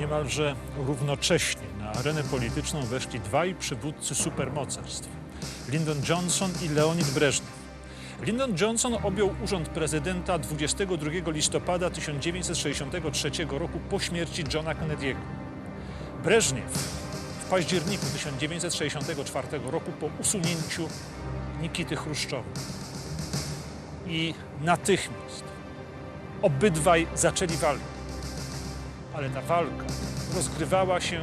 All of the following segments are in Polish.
Niemalże równocześnie na arenę polityczną weszli dwaj przywódcy supermocarstw. Lyndon Johnson i Leonid Breżniew. Lyndon Johnson objął urząd prezydenta 22 listopada 1963 roku po śmierci Johna Kennedy'ego. Breżniew w październiku 1964 roku po usunięciu Nikity Chruszczowa. I natychmiast obydwaj zaczęli walkę. Ale ta walka rozgrywała się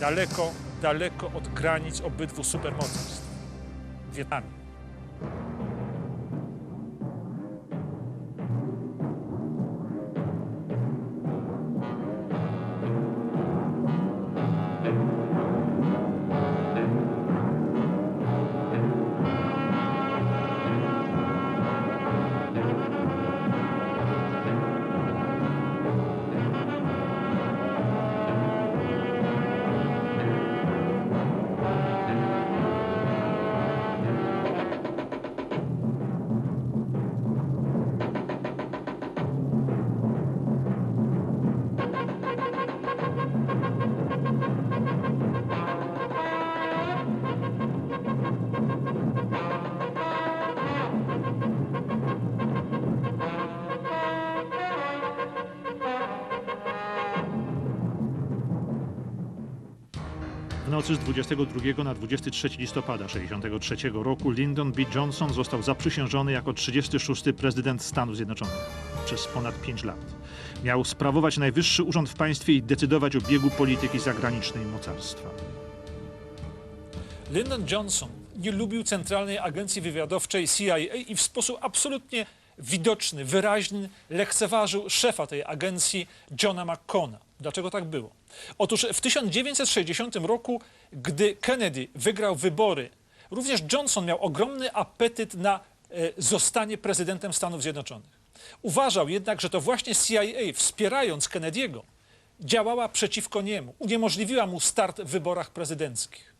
daleko, daleko od granic obydwu supermocarstw. Wietnamie. Nocy z 22 na 23 listopada 1963 roku Lyndon B. Johnson został zaprzysiężony jako 36. prezydent Stanów Zjednoczonych przez ponad 5 lat. Miał sprawować najwyższy urząd w państwie i decydować o biegu polityki zagranicznej mocarstwa. Lyndon Johnson nie lubił Centralnej Agencji Wywiadowczej CIA i w sposób absolutnie widoczny, wyraźny lekceważył szefa tej agencji Johna McCona. Dlaczego tak było? Otóż w 1960 roku, gdy Kennedy wygrał wybory, również Johnson miał ogromny apetyt na e, zostanie prezydentem Stanów Zjednoczonych. Uważał jednak, że to właśnie CIA, wspierając Kennedy'ego, działała przeciwko niemu, uniemożliwiła mu start w wyborach prezydenckich.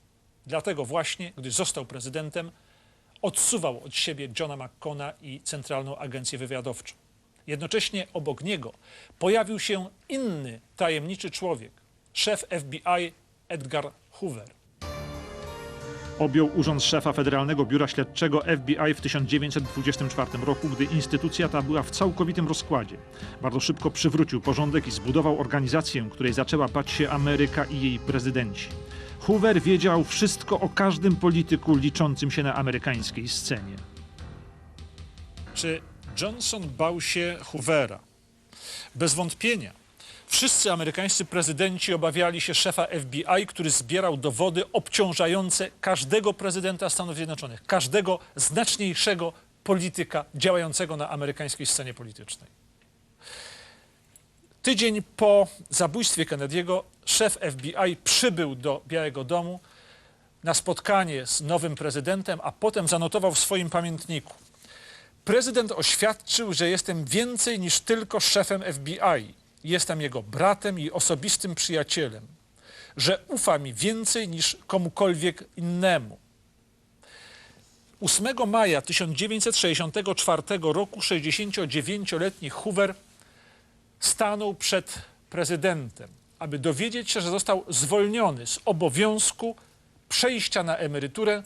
Dlatego właśnie, gdy został prezydentem, odsuwał od siebie Johna McCona i Centralną Agencję Wywiadowczą. Jednocześnie obok niego pojawił się inny tajemniczy człowiek, szef FBI Edgar Hoover. Objął urząd szefa Federalnego Biura Śledczego FBI w 1924 roku, gdy instytucja ta była w całkowitym rozkładzie. Bardzo szybko przywrócił porządek i zbudował organizację, której zaczęła bać się Ameryka i jej prezydenci. Hoover wiedział wszystko o każdym polityku liczącym się na amerykańskiej scenie. Czy Johnson bał się Hoovera? Bez wątpienia. Wszyscy amerykańscy prezydenci obawiali się szefa FBI, który zbierał dowody obciążające każdego prezydenta Stanów Zjednoczonych, każdego znaczniejszego polityka działającego na amerykańskiej scenie politycznej. Tydzień po zabójstwie Kennedy'ego szef FBI przybył do Białego Domu na spotkanie z nowym prezydentem, a potem zanotował w swoim pamiętniku. Prezydent oświadczył, że jestem więcej niż tylko szefem FBI. Jestem jego bratem i osobistym przyjacielem, że ufa mi więcej niż komukolwiek innemu. 8 maja 1964 roku 69-letni Hoover stanął przed prezydentem, aby dowiedzieć się, że został zwolniony z obowiązku przejścia na emeryturę,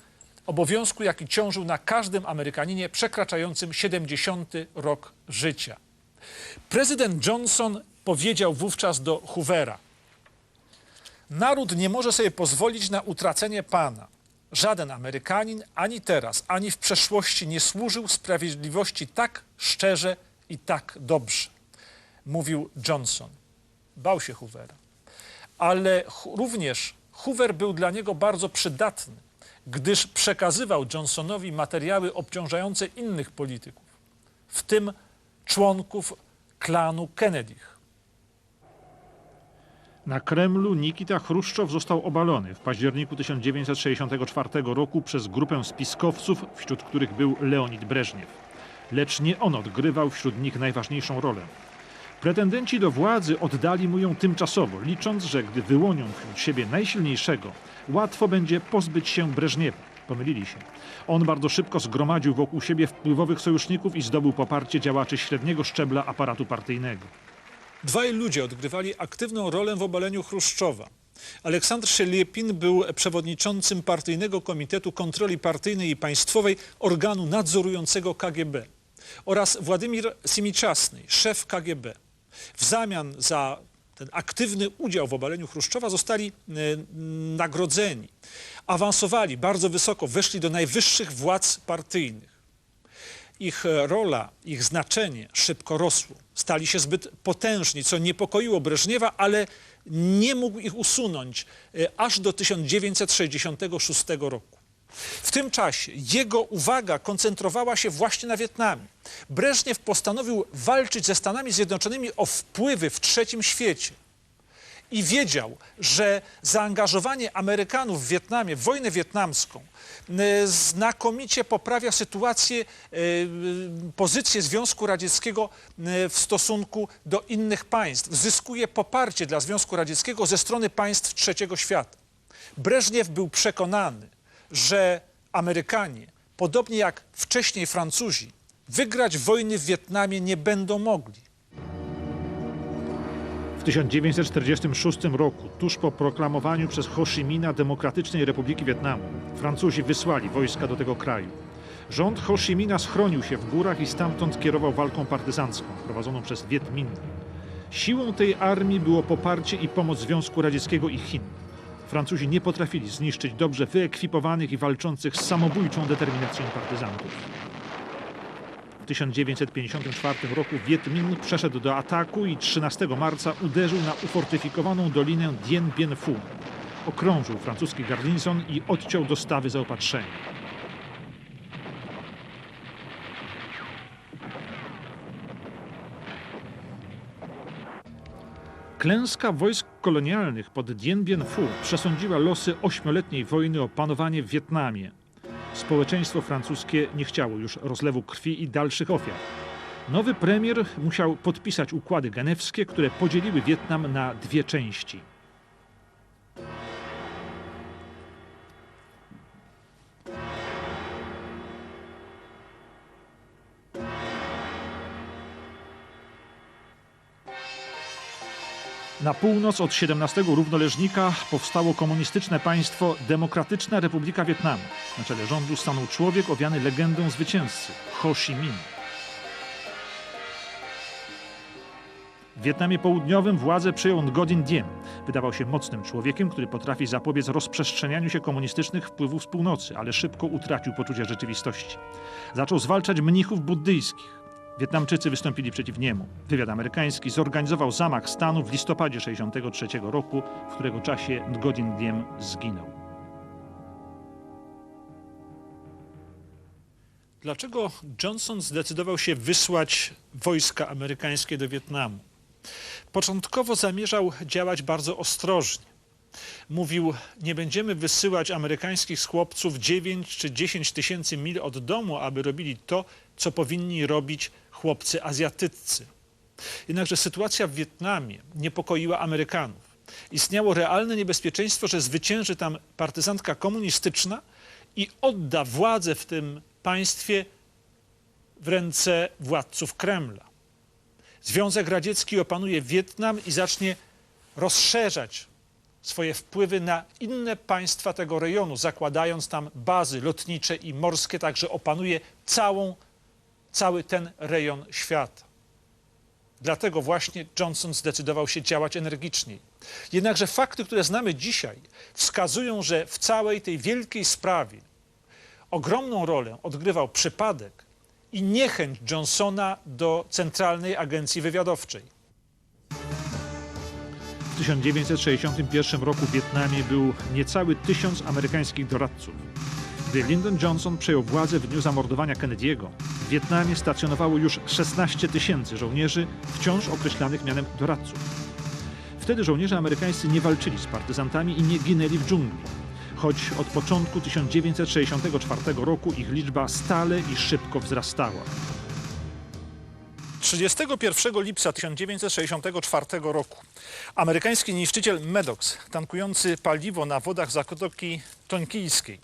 obowiązku, jaki ciążył na każdym Amerykaninie przekraczającym 70 rok życia. Prezydent Johnson powiedział wówczas do Hoovera: Naród nie może sobie pozwolić na utracenie pana. Żaden Amerykanin ani teraz, ani w przeszłości nie służył sprawiedliwości tak szczerze i tak dobrze, mówił Johnson. Bał się Hoovera. Ale również Hoover był dla niego bardzo przydatny, gdyż przekazywał Johnsonowi materiały obciążające innych polityków, w tym członków klanu Kennedych. Na Kremlu Nikita Chruszczow został obalony w październiku 1964 roku przez grupę spiskowców, wśród których był Leonid Breżniew. Lecz nie on odgrywał wśród nich najważniejszą rolę. Pretendenci do władzy oddali mu ją tymczasowo, licząc, że gdy wyłonią wśród siebie najsilniejszego, łatwo będzie pozbyć się Breżniewa. Pomylili się. On bardzo szybko zgromadził wokół siebie wpływowych sojuszników i zdobył poparcie działaczy średniego szczebla aparatu partyjnego. Dwaj ludzie odgrywali aktywną rolę w obaleniu Chruszczowa. Aleksandr Szeliepin był przewodniczącym Partyjnego Komitetu Kontroli Partyjnej i Państwowej organu nadzorującego KGB oraz Władimir Simiczasny, szef KGB. W zamian za ten aktywny udział w obaleniu Chruszczowa zostali e, nagrodzeni, awansowali bardzo wysoko, weszli do najwyższych władz partyjnych ich e, rola, ich znaczenie szybko rosło. Stali się zbyt potężni, co niepokoiło Breżniewa, ale nie mógł ich usunąć e, aż do 1966 roku. W tym czasie jego uwaga koncentrowała się właśnie na Wietnamie. Breżniew postanowił walczyć ze Stanami Zjednoczonymi o wpływy w trzecim świecie i wiedział, że zaangażowanie Amerykanów w Wietnamie, w wojnę wietnamską, e, znakomicie poprawia sytuację, e, pozycję Związku Radzieckiego e, w stosunku do innych państw. Zyskuje poparcie dla Związku Radzieckiego ze strony państw trzeciego świata. Breżniew był przekonany, że Amerykanie, podobnie jak wcześniej Francuzi, wygrać wojny w Wietnamie nie będą mogli. W 1946 roku, tuż po proklamowaniu przez Ho Chi Minha Demokratycznej Republiki Wietnamu, Francuzi wysłali wojska do tego kraju. Rząd Ho Chi Minha schronił się w górach i stamtąd kierował walką partyzancką prowadzoną przez Wiet Minh. Siłą tej armii było poparcie i pomoc Związku Radzieckiego i Chin. Francuzi nie potrafili zniszczyć dobrze wyekwipowanych i walczących z samobójczą determinacją partyzantów. W 1954 roku Viet Minh przeszedł do ataku i 13 marca uderzył na ufortyfikowaną dolinę Dien Bien Phu. Okrążył francuski garnizon i odciął dostawy zaopatrzenia. Klęska wojsk kolonialnych pod Dien Bien Phu przesądziła losy ośmioletniej wojny o panowanie w Wietnamie. Społeczeństwo francuskie nie chciało już rozlewu krwi i dalszych ofiar. Nowy premier musiał podpisać układy genewskie, które podzieliły Wietnam na dwie części. Na północ od 17 równoleżnika powstało komunistyczne państwo Demokratyczna Republika Wietnamu. Na czele rządu stanął człowiek owiany legendą zwycięzcy Ho Chi Minh. W Wietnamie Południowym władzę przejął Ngotin Diem. Wydawał się mocnym człowiekiem, który potrafi zapobiec rozprzestrzenianiu się komunistycznych wpływów z północy, ale szybko utracił poczucie rzeczywistości. Zaczął zwalczać mnichów buddyjskich. Wietnamczycy wystąpili przeciw niemu. Wywiad amerykański zorganizował zamach stanu w listopadzie 1963 roku, w którego czasie Ngotin Diem zginął. Dlaczego Johnson zdecydował się wysłać wojska amerykańskie do Wietnamu? Początkowo zamierzał działać bardzo ostrożnie. Mówił, nie będziemy wysyłać amerykańskich chłopców 9 czy 10 tysięcy mil od domu, aby robili to, co powinni robić chłopcy azjatyccy. Jednakże sytuacja w Wietnamie niepokoiła Amerykanów. Istniało realne niebezpieczeństwo, że zwycięży tam partyzantka komunistyczna i odda władzę w tym państwie w ręce władców Kremla. Związek Radziecki opanuje Wietnam i zacznie rozszerzać swoje wpływy na inne państwa tego rejonu, zakładając tam bazy lotnicze i morskie, także opanuje całą, cały ten rejon świata. Dlatego właśnie Johnson zdecydował się działać energiczniej. Jednakże fakty, które znamy dzisiaj, wskazują, że w całej tej wielkiej sprawie ogromną rolę odgrywał przypadek i niechęć Johnsona do Centralnej Agencji Wywiadowczej. W 1961 roku w Wietnamie był niecały tysiąc amerykańskich doradców. Gdy Lyndon Johnson przejął władzę w dniu zamordowania Kennedy'ego, w Wietnamie stacjonowało już 16 tysięcy żołnierzy, wciąż określanych mianem doradców. Wtedy żołnierze amerykańscy nie walczyli z partyzantami i nie ginęli w dżungli. Choć od początku 1964 roku ich liczba stale i szybko wzrastała. 31 lipca 1964 roku amerykański niszczyciel Maddox, tankujący paliwo na wodach Zatoki Tonkijskiej,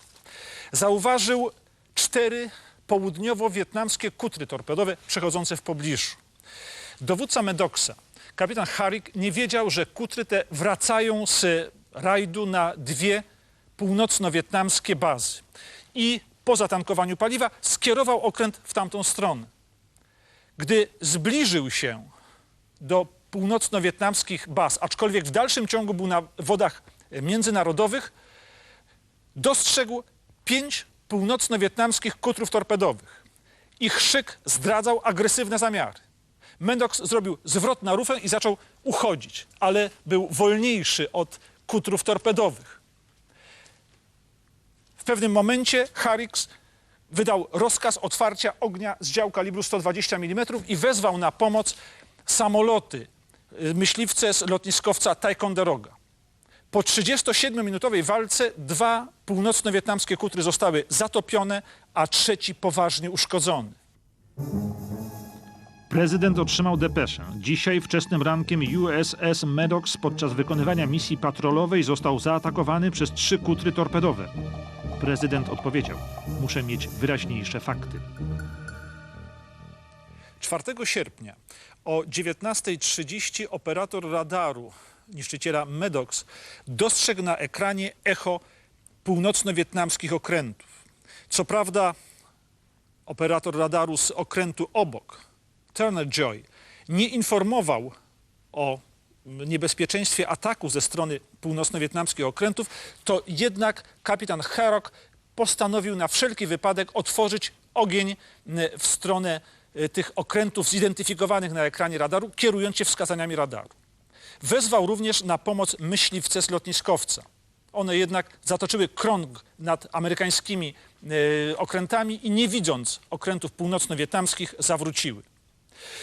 zauważył cztery południowo-wietnamskie kutry torpedowe przechodzące w pobliżu. Dowódca Maddoxa kapitan Harik nie wiedział, że kutry te wracają z rajdu na dwie północno-wietnamskie bazy. I po zatankowaniu paliwa skierował okręt w tamtą stronę. Gdy zbliżył się do północno-wietnamskich baz, aczkolwiek w dalszym ciągu był na wodach międzynarodowych, dostrzegł pięć północno-wietnamskich kutrów torpedowych. Ich szyk zdradzał agresywne zamiary. Mendox zrobił zwrot na rufę i zaczął uchodzić, ale był wolniejszy od kutrów torpedowych. W pewnym momencie Harrix wydał rozkaz otwarcia ognia z dział kalibru 120 mm i wezwał na pomoc samoloty, y, myśliwce z lotniskowca Ticonderoga. Po 37-minutowej walce dwa północno-wietnamskie kutry zostały zatopione, a trzeci poważnie uszkodzony. Prezydent otrzymał depeszę. Dzisiaj wczesnym rankiem USS Maddox podczas wykonywania misji patrolowej został zaatakowany przez trzy kutry torpedowe. Prezydent odpowiedział: Muszę mieć wyraźniejsze fakty. 4 sierpnia o 19.30 operator radaru niszczyciela Medox dostrzegł na ekranie echo północno-wietnamskich okrętów. Co prawda operator radaru z okrętu obok, Turner Joy, nie informował o niebezpieczeństwie ataku ze strony północno-wietnamskich okrętów, to jednak kapitan Herok postanowił na wszelki wypadek otworzyć ogień m, w stronę e, tych okrętów zidentyfikowanych na ekranie radaru, kierując się wskazaniami radaru. Wezwał również na pomoc myśliwce z lotniskowca. One jednak zatoczyły krąg nad amerykańskimi e, okrętami i nie widząc okrętów północno-wietnamskich zawróciły.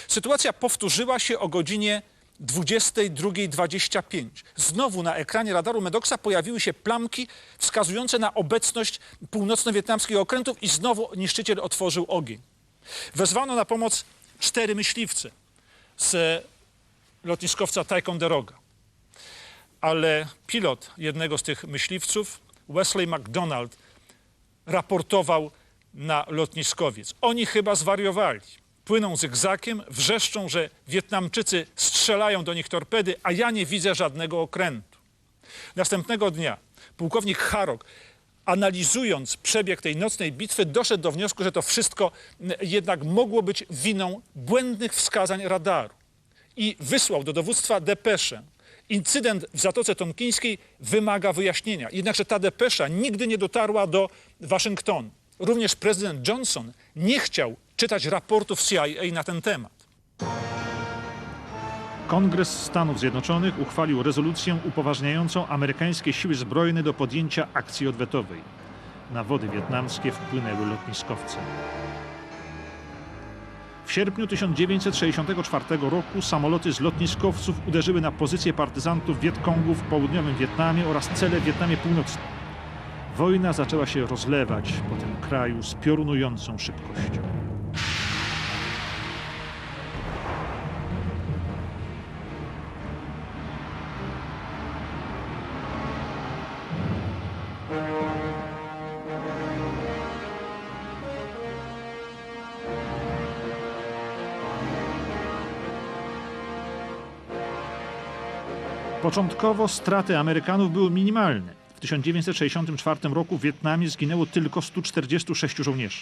Sytuacja powtórzyła się o godzinie 22.25. Znowu na ekranie radaru Medoxa pojawiły się plamki wskazujące na obecność północno-wietnamskich okrętów i znowu niszczyciel otworzył ogień. Wezwano na pomoc cztery myśliwce z lotniskowca Ticonderoga. Ale pilot jednego z tych myśliwców, Wesley McDonald, raportował na lotniskowiec. Oni chyba zwariowali. Płyną zygzakiem, wrzeszczą, że Wietnamczycy strzelają do nich torpedy, a ja nie widzę żadnego okrętu. Następnego dnia pułkownik Harok, analizując przebieg tej nocnej bitwy, doszedł do wniosku, że to wszystko jednak mogło być winą błędnych wskazań radaru i wysłał do dowództwa depeszę. Incydent w Zatoce Tonkińskiej wymaga wyjaśnienia. Jednakże ta depesza nigdy nie dotarła do Waszyngtonu. Również prezydent Johnson nie chciał czytać raportów CIA na ten temat. Kongres Stanów Zjednoczonych uchwalił rezolucję upoważniającą amerykańskie siły zbrojne do podjęcia akcji odwetowej. Na wody wietnamskie wpłynęły lotniskowce. W sierpniu 1964 roku samoloty z lotniskowców uderzyły na pozycje partyzantów Wietkongu w południowym Wietnamie oraz cele w Wietnamie Północnym. Wojna zaczęła się rozlewać po tym kraju z piorunującą szybkością. Początkowo straty Amerykanów były minimalne. W 1964 roku w Wietnamie zginęło tylko 146 żołnierzy.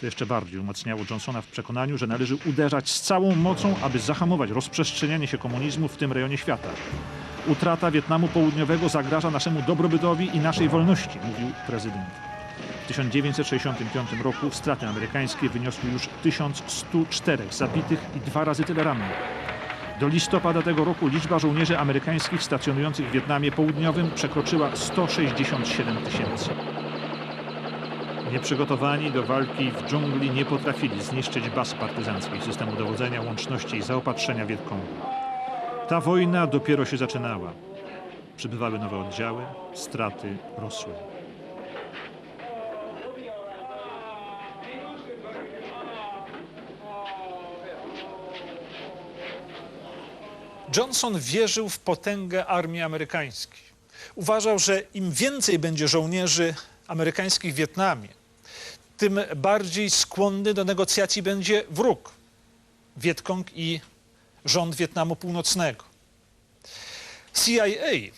To jeszcze bardziej umacniało Johnsona w przekonaniu, że należy uderzać z całą mocą, aby zahamować rozprzestrzenianie się komunizmu w tym rejonie świata. Utrata Wietnamu Południowego zagraża naszemu dobrobytowi i naszej wolności, mówił prezydent. W 1965 roku straty amerykańskie wyniosły już 1104 zabitych i dwa razy tyle rannych. Do listopada tego roku liczba żołnierzy amerykańskich stacjonujących w Wietnamie Południowym przekroczyła 167 tysięcy. Nieprzygotowani do walki w dżungli nie potrafili zniszczyć baz partyzanckich, systemu dowodzenia, łączności i zaopatrzenia Wietkongu. Ta wojna dopiero się zaczynała. Przybywały nowe oddziały, straty rosły. Johnson wierzył w potęgę armii amerykańskiej. Uważał, że im więcej będzie żołnierzy amerykańskich w Wietnamie, tym bardziej skłonny do negocjacji będzie wróg, Wietkong i rząd Wietnamu Północnego. CIA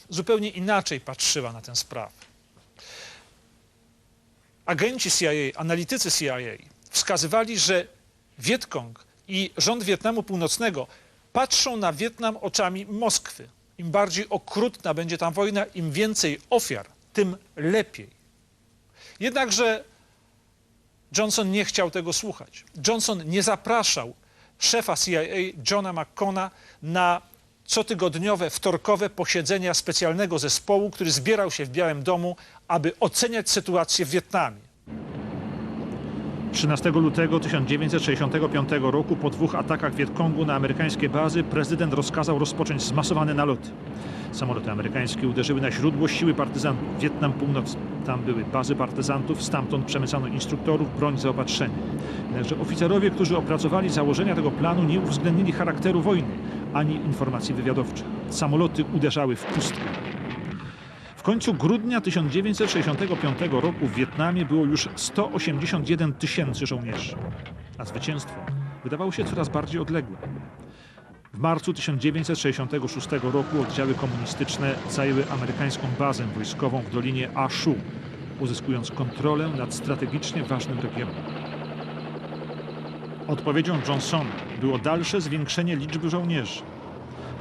zupełnie inaczej patrzyła na tę sprawę. Agenci CIA, analitycy CIA wskazywali, że Wietkong i rząd Wietnamu Północnego patrzą na Wietnam oczami Moskwy. Im bardziej okrutna będzie tam wojna, im więcej ofiar, tym lepiej. Jednakże Johnson nie chciał tego słuchać. Johnson nie zapraszał szefa CIA Johna McCona na cotygodniowe, wtorkowe posiedzenia specjalnego zespołu, który zbierał się w Białym Domu, aby oceniać sytuację w Wietnamie. 13 lutego 1965 roku po dwóch atakach Wietkongu na amerykańskie bazy prezydent rozkazał rozpocząć zmasowane naloty. Samoloty amerykańskie uderzyły na źródło siły partyzantów Wietnam Północny. Tam były bazy partyzantów, stamtąd przemycano instruktorów, broń, zaopatrzenie. Jednakże oficerowie, którzy opracowali założenia tego planu, nie uwzględnili charakteru wojny ani informacji wywiadowczych. Samoloty uderzały w pustkę. Końcu grudnia 1965 roku w Wietnamie było już 181 tysięcy żołnierzy, a zwycięstwo wydawało się coraz bardziej odległe. W marcu 1966 roku oddziały komunistyczne zajęły amerykańską bazę wojskową w dolinie Ashu, uzyskując kontrolę nad strategicznie ważnym regionem. Odpowiedzią Johnsona było dalsze zwiększenie liczby żołnierzy.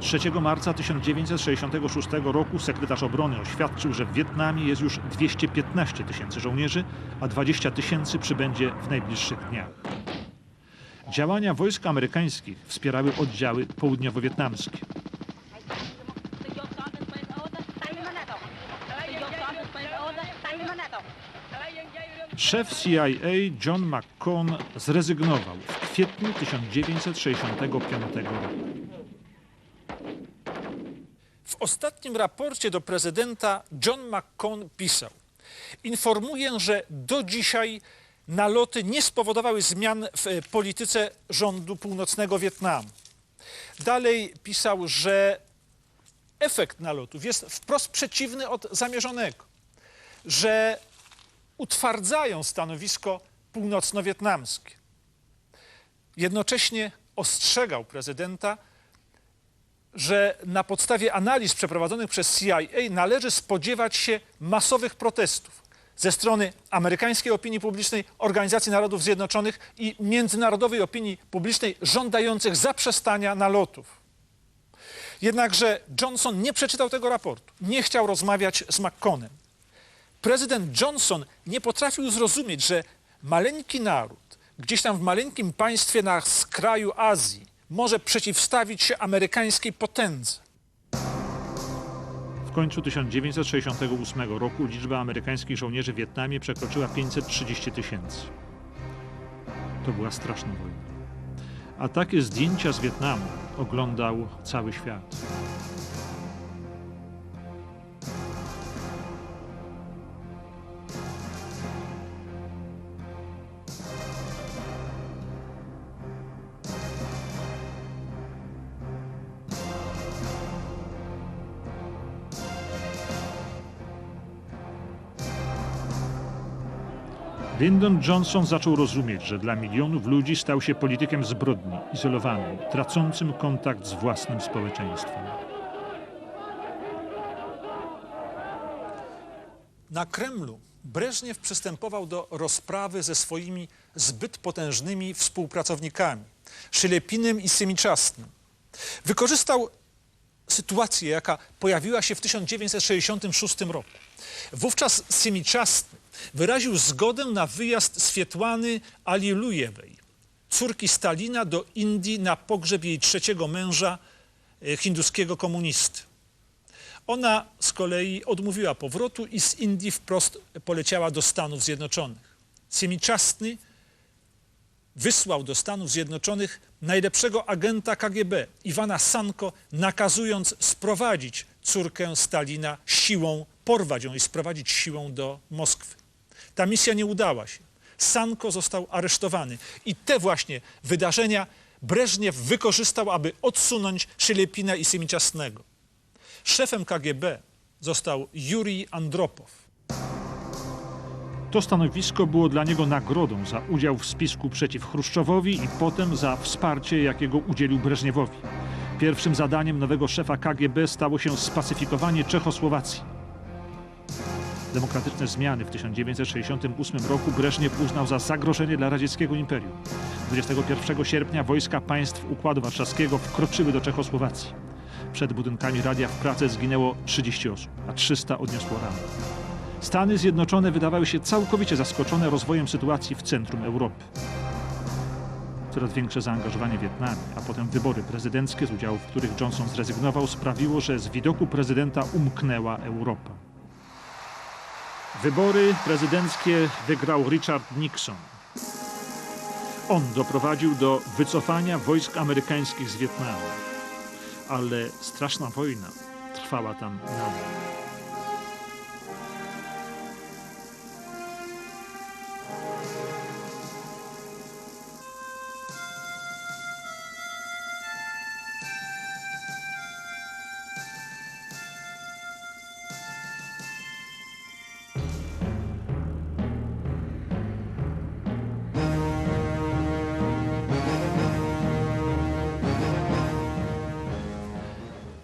3 marca 1966 roku sekretarz obrony oświadczył, że w Wietnamie jest już 215 tysięcy żołnierzy, a 20 tysięcy przybędzie w najbliższych dniach. Działania wojsk amerykańskich wspierały oddziały południowo-wietnamskie. Szef CIA John McCone zrezygnował w kwietniu 1965 roku. W ostatnim raporcie do prezydenta John McCone pisał: Informuję, że do dzisiaj naloty nie spowodowały zmian w e, polityce rządu północnego Wietnamu. Dalej pisał, że efekt nalotów jest wprost przeciwny od zamierzonego, że utwardzają stanowisko północno-wietnamskie. Jednocześnie ostrzegał prezydenta, że na podstawie analiz przeprowadzonych przez CIA należy spodziewać się masowych protestów ze strony amerykańskiej opinii publicznej, Organizacji Narodów Zjednoczonych i międzynarodowej opinii publicznej żądających zaprzestania nalotów. Jednakże Johnson nie przeczytał tego raportu, nie chciał rozmawiać z McConem. Prezydent Johnson nie potrafił zrozumieć, że maleńki naród, gdzieś tam w maleńkim państwie na skraju Azji, może przeciwstawić się amerykańskiej potędze. W końcu 1968 roku liczba amerykańskich żołnierzy w Wietnamie przekroczyła 530 tysięcy. To była straszna wojna. A takie zdjęcia z Wietnamu oglądał cały świat. Lyndon Johnson zaczął rozumieć, że dla milionów ludzi stał się politykiem zbrodni, izolowanym, tracącym kontakt z własnym społeczeństwem. Na Kremlu Breżniew przystępował do rozprawy ze swoimi zbyt potężnymi współpracownikami, Szylepinem i Symiczastnym. Wykorzystał sytuację, jaka pojawiła się w 1966 roku. Wówczas Symiczastny wyraził zgodę na wyjazd Swietłany Alilujewej, córki Stalina do Indii na pogrzeb jej trzeciego męża, e, hinduskiego komunisty. Ona z kolei odmówiła powrotu i z Indii wprost poleciała do Stanów Zjednoczonych. Siemiczastny wysłał do Stanów Zjednoczonych najlepszego agenta KGB, Iwana Sanko, nakazując sprowadzić córkę Stalina siłą, porwać ją i sprowadzić siłą do Moskwy. Ta misja nie udała się. Sanko został aresztowany i te właśnie wydarzenia Breżniew wykorzystał, aby odsunąć Szylepina i Siemiczastnego. Szefem KGB został Jurij Andropow. To stanowisko było dla niego nagrodą za udział w spisku przeciw Chruszczowowi i potem za wsparcie, jakiego udzielił Breżniewowi. Pierwszym zadaniem nowego szefa KGB stało się spacyfikowanie Czechosłowacji. Demokratyczne zmiany w 1968 roku Breżniew uznał za zagrożenie dla radzieckiego imperium. 21 sierpnia wojska państw Układu Warszawskiego wkroczyły do Czechosłowacji. Przed budynkami radia w Prace zginęło 30 osób, a 300 odniosło rany. Stany Zjednoczone wydawały się całkowicie zaskoczone rozwojem sytuacji w centrum Europy. Coraz większe zaangażowanie w Wietnamie, a potem wybory prezydenckie, z udziału w których Johnson zrezygnował, sprawiło, że z widoku prezydenta umknęła Europa. Wybory prezydenckie wygrał Richard Nixon. On doprowadził do wycofania wojsk amerykańskich z Wietnamu. Ale straszna wojna trwała tam nadal.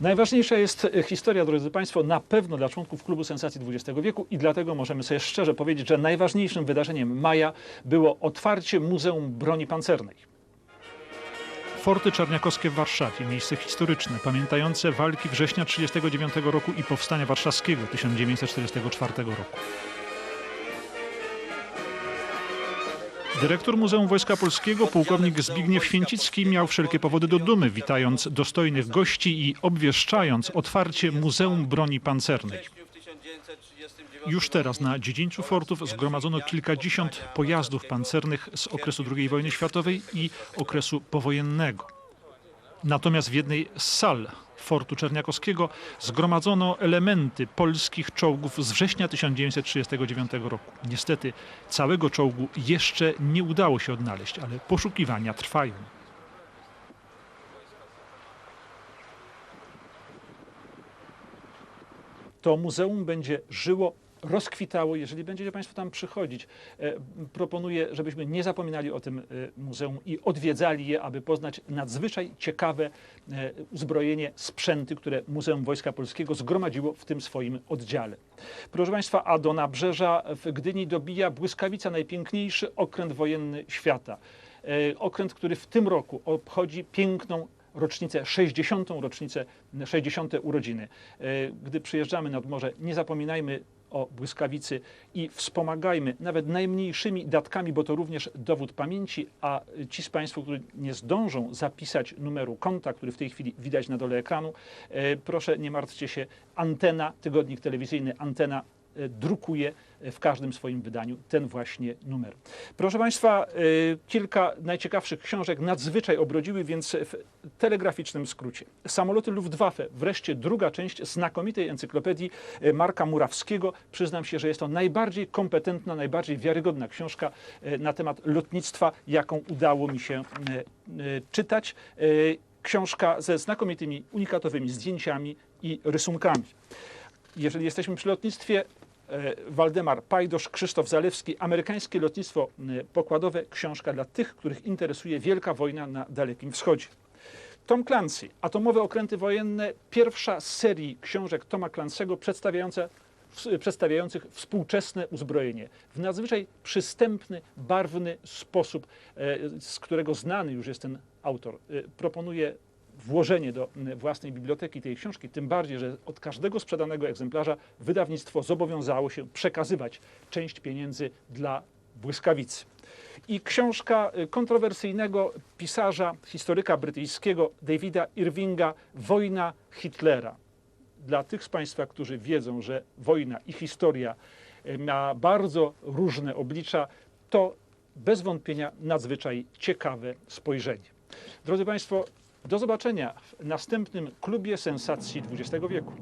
Najważniejsza jest e, historia, drodzy Państwo, na pewno dla członków Klubu Sensacji XX wieku i dlatego możemy sobie szczerze powiedzieć, że najważniejszym wydarzeniem maja było otwarcie Muzeum Broni Pancernej. Forty Czarniakowskie w Warszawie, miejsce historyczne, pamiętające walki września 1939 roku i powstania warszawskiego 1944 roku. Dyrektor Muzeum Wojska Polskiego, pułkownik Zbigniew Święcicki, miał wszelkie powody do dumy, witając dostojnych gości i obwieszczając otwarcie Muzeum Broni Pancernej. Już teraz na dziedzińcu fortów zgromadzono kilkadziesiąt pojazdów pancernych z okresu II wojny światowej i okresu powojennego. Natomiast w jednej z sal fortu Czerniakowskiego zgromadzono elementy polskich czołgów z września 1939 roku. Niestety całego czołgu jeszcze nie udało się odnaleźć, ale poszukiwania trwają. to muzeum będzie żyło, rozkwitało, jeżeli będziecie Państwo tam przychodzić. E, proponuję, żebyśmy nie zapominali o tym e, muzeum i odwiedzali je, aby poznać nadzwyczaj ciekawe e, uzbrojenie, sprzęty, które Muzeum Wojska Polskiego zgromadziło w tym swoim oddziale. Proszę Państwa, a do nabrzeża w Gdyni dobija błyskawica, najpiękniejszy okręt wojenny świata. Okręt, który w tym roku obchodzi piękną rocznicę, 60. rocznicę, 60. urodziny. Gdy przyjeżdżamy nad morze, nie zapominajmy o błyskawicy i wspomagajmy nawet najmniejszymi datkami, bo to również dowód pamięci, a ci z Państwa, którzy nie zdążą zapisać numeru konta, który w tej chwili widać na dole ekranu, e, proszę nie martwcie się, antena, tygodnik telewizyjny, antena drukuje w każdym swoim wydaniu ten właśnie numer. Proszę Państwa, y, kilka najciekawszych książek nadzwyczaj obrodziły, więc w telegraficznym skrócie. Samoloty Luftwaffe, wreszcie druga część znakomitej encyklopedii Marka Murawskiego. Przyznam się, że jest to najbardziej kompetentna, najbardziej wiarygodna książka na temat lotnictwa, jaką udało mi się czytać. Książka ze znakomitymi, unikatowymi zdjęciami i rysunkami. Jeżeli jesteśmy przy lotnictwie, e, Waldemar Pajdosz, Krzysztof Zalewski, Amerykańskie lotnictwo e, pokładowe, książka dla tych, których interesuje wielka wojna na Dalekim Wschodzie. Tom Clancy, Atomowe okręty wojenne, pierwsza z serii książek Toma Clancy'ego przedstawiająca, przedstawiających współczesne uzbrojenie w nadzwyczaj przystępny, barwny sposób, e, z którego znany już jest ten autor. E, Proponuję włożenie do własnej biblioteki tej książki, tym bardziej, że od każdego sprzedanego egzemplarza wydawnictwo zobowiązało się przekazywać część pieniędzy dla błyskawicy. I książka y, kontrowersyjnego pisarza, historyka brytyjskiego Davida Irvinga Wojna Hitlera. Dla tych z Państwa, którzy wiedzą, że wojna i historia y, ma bardzo różne oblicza, to bez wątpienia nadzwyczaj ciekawe spojrzenie. Drodzy Państwo, do zobaczenia w następnym klubie sensacji XX wieku.